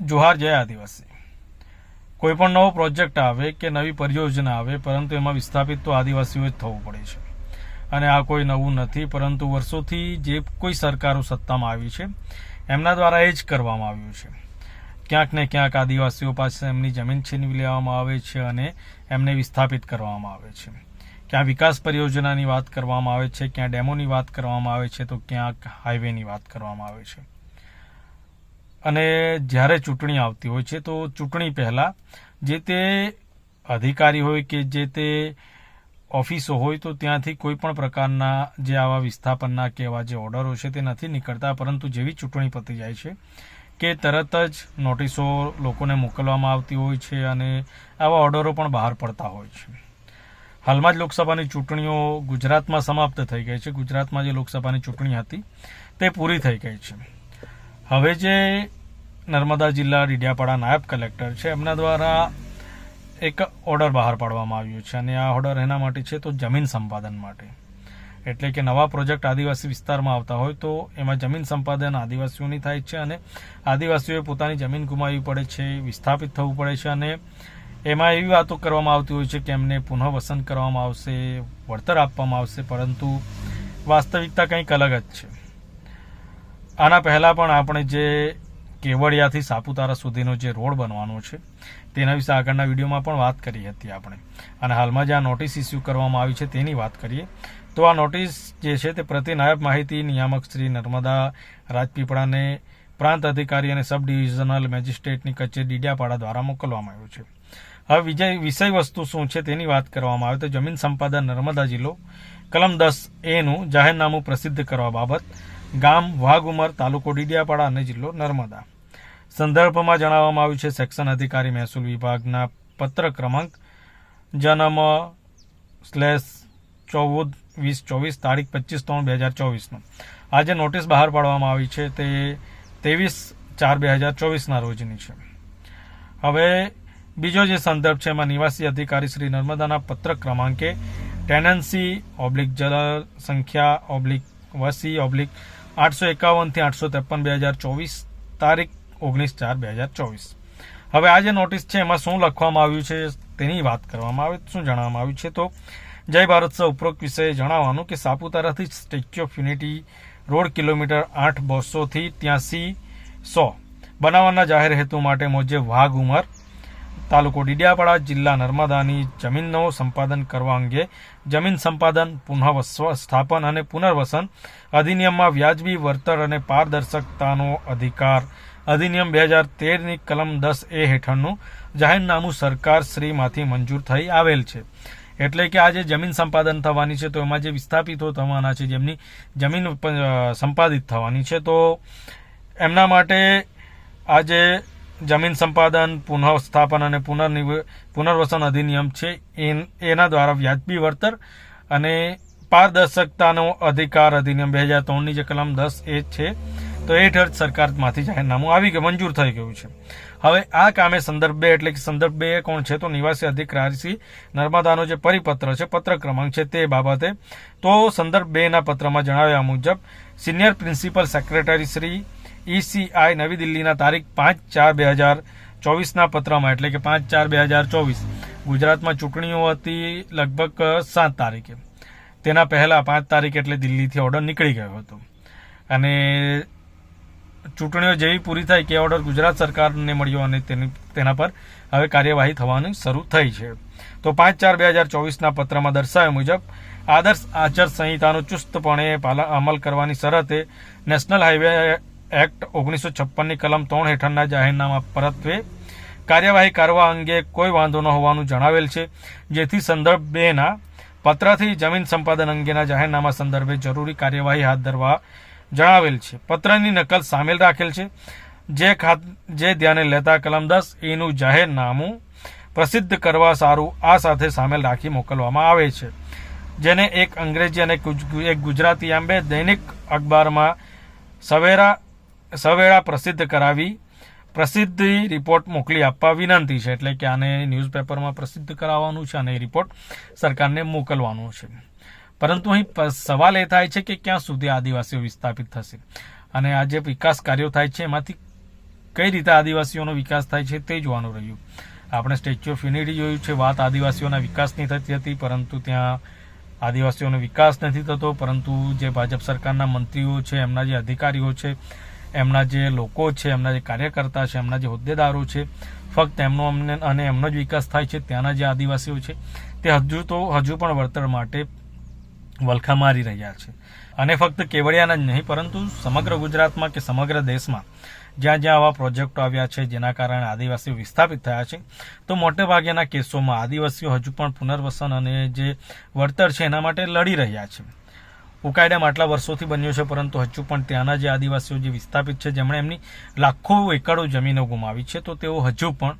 જોહાર જય આદિવાસી. કોઈ પણ નવો પ્રોજેક્ટ આવે કે નવી પરિયોજના આવે, પરંતુ એમાં વિસ્થાપિત તો આદિવાસીઓ જ થવું પડે છે. અને આ કોઈ નવું નથી, પરંતુ વર્ષોથી જે કોઈ સરકારો સત્તામાં આવી છે, એમના દ્વારા એ જ કરવામાં આવ્યું છે. ક્યાંક ને ક્યાંક આદિવાસીઓ પાસે એમની જમીન છીનવી લેવામાં આવે છે અને એમને વિસ્થાપિત કરવામાં આવે છે. ક્યાં વિકાસ પરિયોજનાની વાત કરવામાં આવે છે, ક્યાં ડેમોની વાત કરવામાં આવે છે, તો ક્યાંક હાઈવેની વાત કરવામાં આવે છે. અને જ્યારે ચૂંટણી આવતી હોય છે, તો ચૂંટણી પહેલાં જે તે અધિકારી હોય કે જે તે ઓફિસો હોય, તો ત્યાંથી કોઈ પણ પ્રકારના જે આવા વિસ્થાપનના કે એવા જે ઓર્ડરો છે, તે નથી નીકળતા. પરંતુ જેવી ચૂંટણી પતી જાય છે કે તરત જ નોટિસો લોકોને મોકલવામાં આવતી હોય છે અને આવા ઓર્ડરો પણ બહાર પડતા હોય છે. હાલમાં જ લોકસભાની ચૂંટણીઓ ગુજરાતમાં સમાપ્ત થઈ ગઈ છે. ગુજરાતમાં જે લોકસભાની ચૂંટણી હતી, તે પૂરી થઈ ગઈ છે. હવે જે નર્મદા જિલ્લા ડીડિયાપાડા નાયબ કલેક્ટર છે. એમના દ્વારા એક ઓર્ડર બહાર પાડવામાં આવ્યો છે અને આ ઓર્ડર એના માટે છે તો જમીન સંપાદન માટે. એટલે કે નવા પ્રોજેક્ટ આદિવાસી વિસ્તારમાં આવતા હોય તો એમાં જમીન સંપાદન આદિવાસીઓની થાય છે અને આદિવાસીઓએ પોતાની જમીન ગુમાવવી પડે છે, વિસ્થાપિત થવું પડે છે અને એમાં એવી વાતો કરવામાં આવતી હોય છે કે એમને પુનઃવસન કરવામાં આવશે, વળતર આપવામાં આવશે, પરંતુ વાસ્તવિકતા કંઈક અલગ જ છે. આના પહેલાં પણ આપણે જે કેવડિયાથી સાપુતારા સુધીનો જે રોડ બનવાનો છે, તેના વિશે આગળના વિડીયોમાં પણ વાત કરી હતી આપણે. અને હાલમાં જે આ નોટિસ ઇસ્યુ કરવામાં આવી છે તેની વાત કરીએ. તો આ નોટિસ જે છે તે પ્રતિ નાયબ માહિતી નિયામક શ્રી નર્મદા રાજપીપળાને પ્રાંત અધિકારી અને સબ ડિવિઝનલ મેજિસ્ટ્રેટની કચેરી ડીડિયાપાડા દ્વારા મોકલવામાં આવ્યું છે. હવે વિજય, વિષય વસ્તુ શું છે તેની વાત કરવામાં આવે તો જમીન સંપાદન નર્મદા જિલ્લો, કલમ દસ એનું જાહેરનામું પ્રસિદ્ધ કરવા બાબત, ગામ વાઘ ઉમર તાલુકો ડીડિયાપાડા અને જિલ્લો નર્મદા. સંદર્ભમાં જણાવવામાં આવ્યું છે, સેક્શન અધિકારી મહેસૂલ વિભાગના પત્ર ક્રમાંક જન્મ સ્લેશ ચૌદ વીસ ચોવીસ તારીખ પચીસ ત્રણ બે હજાર ચોવીસનો. આજે નોટિસ બહાર પાડવામાં આવી છે, તે ત્રેવીસ ચાર બે હજાર ચોવીસના રોજની છે. હવે બીજો જે સંદર્ભ છે, એમાં નિવાસી અધિકારી શ્રી નર્મદાના પત્ર ક્રમાંકે ટેનન્સી ઓબ્લિક જલ સંખ્યા ઓબ્લિક વસી ઓબ્લિક આઠસો એકાવનથી આઠસો ત્રેપન બે હજાર ચોવીસ તારીખ ઓગણીસ ચાર બે હજાર ચોવીસ. હવે આ જે નોટિસ છે, એમાં શું લખવામાં આવ્યું છે તેની વાત કરવામાં આવે, શું જણાવવામાં આવ્યું છે તો જય ભારત સહ ઉપરોક્ત વિષયે જણાવવાનું કે સાપુતારાથી statue of unity road kilometre આઠ બસોથી ત્યાંસી સો બનાવવાના જાહેર હેતુ માટે મોજે વાઘ ઉમર. તાલુકો ડીડિયાપાડા જિલ્લા નર્મદાની જમીનનો સંપાદન કરવા અંગે જમીન સંપાદન પુનઃ સ્થાપન અને પુનર્વસન અધિનિયમમાં વ્યાજબી વળતર અને પારદર્શકતાનો અધિકાર અધિનિયમ બે હજાર તેરની કલમ દસ એ હેઠળનું જાહેરનામું સરકાર શ્રીમાંથી મંજૂર થઈ આવેલ છે. એટલે કે આ જે જમીન સંપાદન થવાની છે, તો એમાં જે વિસ્થાપિતો થવાના છે, જેમની જમીન સંપાદિત થવાની છે, તો એમના માટે આ જે જમીન સંપાદન, પુનઃસ્થાપન અને પુનર્નિવ, પુનર્વસન અધિનિયમ છે એના દ્વારા વ્યાજબી વળતર અને પારદર્શકતાનો અધિકાર અધિનિયમ બે હજાર ત્રણની જે કલમ દસ એ છે તો એ હેઠળ સરકારમાંથી જાહેરનામું આવી ગયું, મંજૂર થઈ ગયું છે. હવે આ કામે સંદર્ભ બે એટલે કે સંદર્ભ બે કોણ છે? તો નિવાસી અધિકારી નર્મદાનો જે પરિપત્ર છે, પત્ર ક્રમાંક છે તે બાબતે. તો સંદર્ભ બે ના પત્રમાં જણાવ્યા મુજબ, senior principal secretary Shri ECI નવી દિલ્હીના તારીખ પાંચ ચાર બે હજાર ચોવીસના પત્રમાં, એટલે કે પાંચ ચાર બે હજાર ચોવીસ, ગુજરાતમાં ચૂંટણીઓ હતી લગભગ સાત તારીખે. તેના પહેલા પાંચ તારીખ એટલે દિલ્હીથી ઓર્ડર નીકળી ગયો હતો. અને ચૂંટણીઓ જેવી પૂરી થાય કે ઓર્ડર ગુજરાત સરકારને મળ્યો અને તેની તેના પર હવે કાર્યવાહી થવાની શરૂ થઈ છે. તો પાંચ ચાર બે હજાર ચોવીસના પત્રમાં દર્શાવ્યા મુજબ આદર્શ આચાર સંહિતાનો ચુસ્તપણે અમલ કરવાની શરતે નેશનલ હાઈવે એક્ટ ઓગણીસો છપ્પનની કલમ ત્રણ હેઠળના જાહેરનામા પરત્વે કાર્યવાહી કરવા અંગે કોઈ વાંધો ન હોવાનું જણાવેલ છે. જેથી સંદર્ભ બેના પત્રથી જમીન સંપાદન અંગેના જાહેરનામા સંદર્ભે જરૂરી કાર્યવાહી હાથ ધરવા જણાવેલ છે. પત્રની નકલ સામેલ રાખેલ છે. જે ખાત, જે ધ્યાને લેતા કલમ દસ એનું જાહેરનામું પ્રસિદ્ધ કરવા સારું, આ સાથે સામેલ રાખી મોકલવામાં આવે છે. જેને એક અંગ્રેજી અને એક ગુજરાતી આમ બે દૈનિક અખબારમાં સવેરા સવેરા પ્રસિદ્ધ કરાવી, પ્રસિદ્ધિ રિપોર્ટ મોકલી આપવા વિનંતી છે. એટલે કે આને ન્યૂઝપેપરમાં પ્રસિદ્ધ કરાવવાનું છે અને એ રિપોર્ટ સરકારને મોકલવાનો છે. પરંતુ અહીં સવાલ એ થાય છે કે ક્યાં સુધી આદિવાસીઓ વિસ્થાપિત થશે? અને આ જે વિકાસ કાર્યો થાય છે, એમાંથી કઈ રીતે આદિવાસીઓનો વિકાસ થાય છે તે જોવાનું રહ્યું. આપણે સ્ટેચ્યુ ઓફ યુનિટી જોયું છે, વાત આદિવાસીઓના વિકાસની થતી હતી, પરંતુ ત્યાં આદિવાસીઓનો વિકાસ નથી થતો, પરંતુ જે ભાજપ સરકારના મંત્રીઓ છે, એમના જે અધિકારીઓ છે, એમના જે લોકો છે, એમના જે કાર્યકર્તા છે, એમના જે હોદ્દેદારો છે, ફક્ત એમનો અમને, અને એમનો જ વિકાસ થાય છે, ત્યાંના જે આદિવાસીઓ છે, તે હજુ તો, હજુ પણ વળતર માટે વલખા મારી રહ્યા છે. અને ફક્ત કેવડિયાના જ નહીં, પરંતુ સમગ્ર ગુજરાતમાં કે સમગ્ર દેશમાં જ્યાં જ્યાં આવા પ્રોજેક્ટો આવ્યા છે, જેના કારણે આદિવાસીઓ વિસ્થાપિત થયા છે, તો મોટે ભાગેના કેસોમાં આદિવાસીઓ હજુ પણ પુનર્વસન અને જે વળતર છે, એના માટે લડી રહ્યા છે. ઉકાયડામ આટલા વર્ષોથી બન્યો છે, પરંતુ હજુ પણ ત્યાંના જે આદિવાસીઓ જે વિસ્થાપિત છે, જેમણે એમની લાખો એકડો જમીનો ગુમાવી છે, તો તેઓ હજુ પણ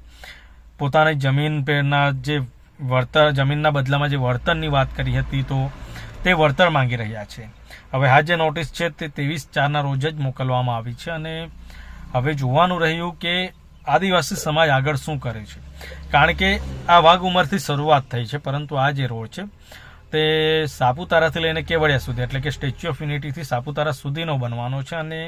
પોતાની જમીન પેરના જે વળતર, જમીનના બદલામાં જે વળતરની વાત કરી હતી, તો તે વળતર માંગી રહ્યા છે. હવે આ જે નોટિસ છે તે ત્રેવીસ ચારના રોજ જ મોકલવામાં આવી છે અને હવે જોવાનું રહ્યું કે આદિવાસી સમાજ આગળ શું કરે છે. કારણ કે આ વાઘ ઉંમરથી શરૂઆત થઈ છે, પરંતુ આ જે રોડ છે, તે સાપુતારાથી લઈને કેવડિયા સુધી, એટલે કે સ્ટેચ્યુ ઓફ યુનિટીથી સાપુતારા સુધીનો બનવાનો છે અને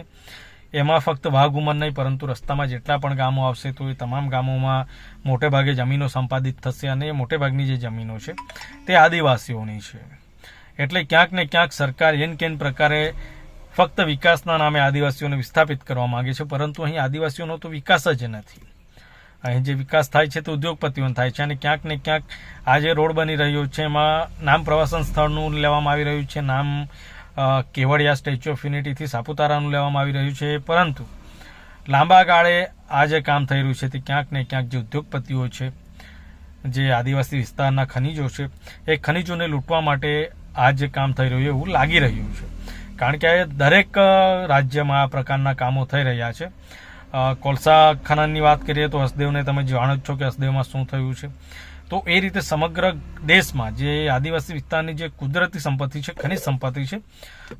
એમાં ફક્ત વાઘ ઉંમર નહીં, પરંતુ રસ્તામાં જેટલા પણ ગામો આવશે તો એ તમામ ગામોમાં મોટે ભાગે જમીનો સંપાદિત થશે અને મોટે ભાગની જે જમીનો છે તે આદિવાસીઓની છે. એટલે ક્યાંક ને ક્યાંક સરકાર એન કેન પ્રકારે ફક્ત વિકાસના નામે આદિવાસીઓને વિસ્થાપિત કરવા માંગે છે, પરંતુ અહીં આદિવાસીઓનો તો વિકાસ જ નથી. અહીં જે વિકાસ થાય છે તે ઉદ્યોગપતિઓનો થાય છે અને ક્યાંક ને ક્યાંક આ જે રોડ બની રહ્યો છે એમાં નામ પ્રવાસન સ્થળનું લેવામાં આવી રહ્યું છે, નામ કેવડિયા સ્ટેચ્યુ ઓફ યુનિટીથી સાપુતારાનું લેવામાં આવી રહ્યું છે, પરંતુ લાંબા ગાળે આ જે કામ થઈ રહ્યું છે તે ક્યાંક ને ક્યાંક જે ઉદ્યોગપતિઓ છે, જે આદિવાસી વિસ્તારના ખનિજો છે, એ ખનિજોને લૂંટવા માટે આ જે કામ થઈ રહ્યું એવું લાગી રહ્યું છે. કારણ કે દરેક રાજ્યમાં આ પ્રકારના કામો થઈ રહ્યા છે. કોલસા ખનનની વાત કરીએ તો હસદેવને તમે જાણો જ છો કે હસદેવમાં શું થયું છે. તો એ રીતે સમગ્ર દેશમાં જે આદિવાસી વિસ્તારની જે કુદરતી સંપત્તિ છે, ખનિજ સંપત્તિ છે,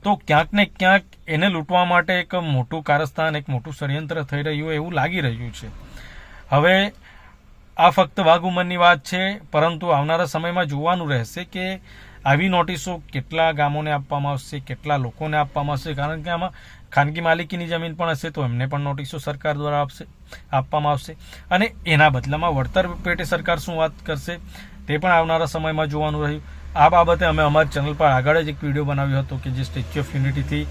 તો ક્યાંક ને ક્યાંક એને લૂંટવા માટે એક મોટું કારસ્થાન, એક મોટું ષડયંત્ર થઈ રહ્યું એવું લાગી રહ્યું છે. હવે આ ફક્ત વાઘ ઉંમરની વાત છે, પરંતુ આવનારા સમયમાં જોવાનું રહેશે કે આવી નોટિસો કેટલા ગામોને આપવામાં આવશે, કેટલા લોકોને આપવામાં આવશે? કારણ કે આમાં ખાનગી માલિકીની જમીન પણ હશે તો એમને પણ નોટિસો સરકાર દ્વારા આપશે, આપવામાં આવશે. અને એના બદલામાં વળતર પેટે સરકાર શું વાત કરશે તે પણ આવનારા સમયમાં જોવાનું રહ્યું. આ બાબતે અમે અમારી ચેનલ પર આગળ જ એક વીડિયો બનાવ્યો હતો કે જે સ્ટેચ્યુ ઓફ યુનિટીથી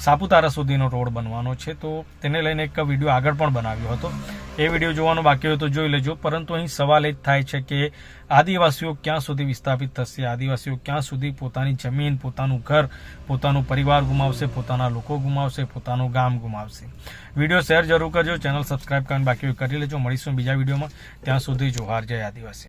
સાપુતારા સુધીનો રોડ બનવાનો છે. તો તેને લઈને એક વીડિયો આગળ પણ બનાવ્યો હતો. એ વીડિયો જોવાનો બાકી હોય તો જોઈ લેજો. પરંતુ અહીં સવાલ એ જ થાય છે કે આદિવાસીઓ ક્યાં સુધી વિસ્થાપિત થશે? આદિવાસીઓ ક્યાં સુધી પોતાની જમીન, પોતાનું ઘર, પોતાનું પરિવાર ગુમાવશે, પોતાના લોકો ગુમાવશે, પોતાનું ગામ ગુમાવશે? વીડિયો શેર જરૂર કરજો. ચેનલ સબસ્ક્રાઈબ કરીને બાકી કરી લેજો. મળીશું બીજા વિડીયોમાં. ત્યાં સુધી જોહાર. જય આદિવાસી.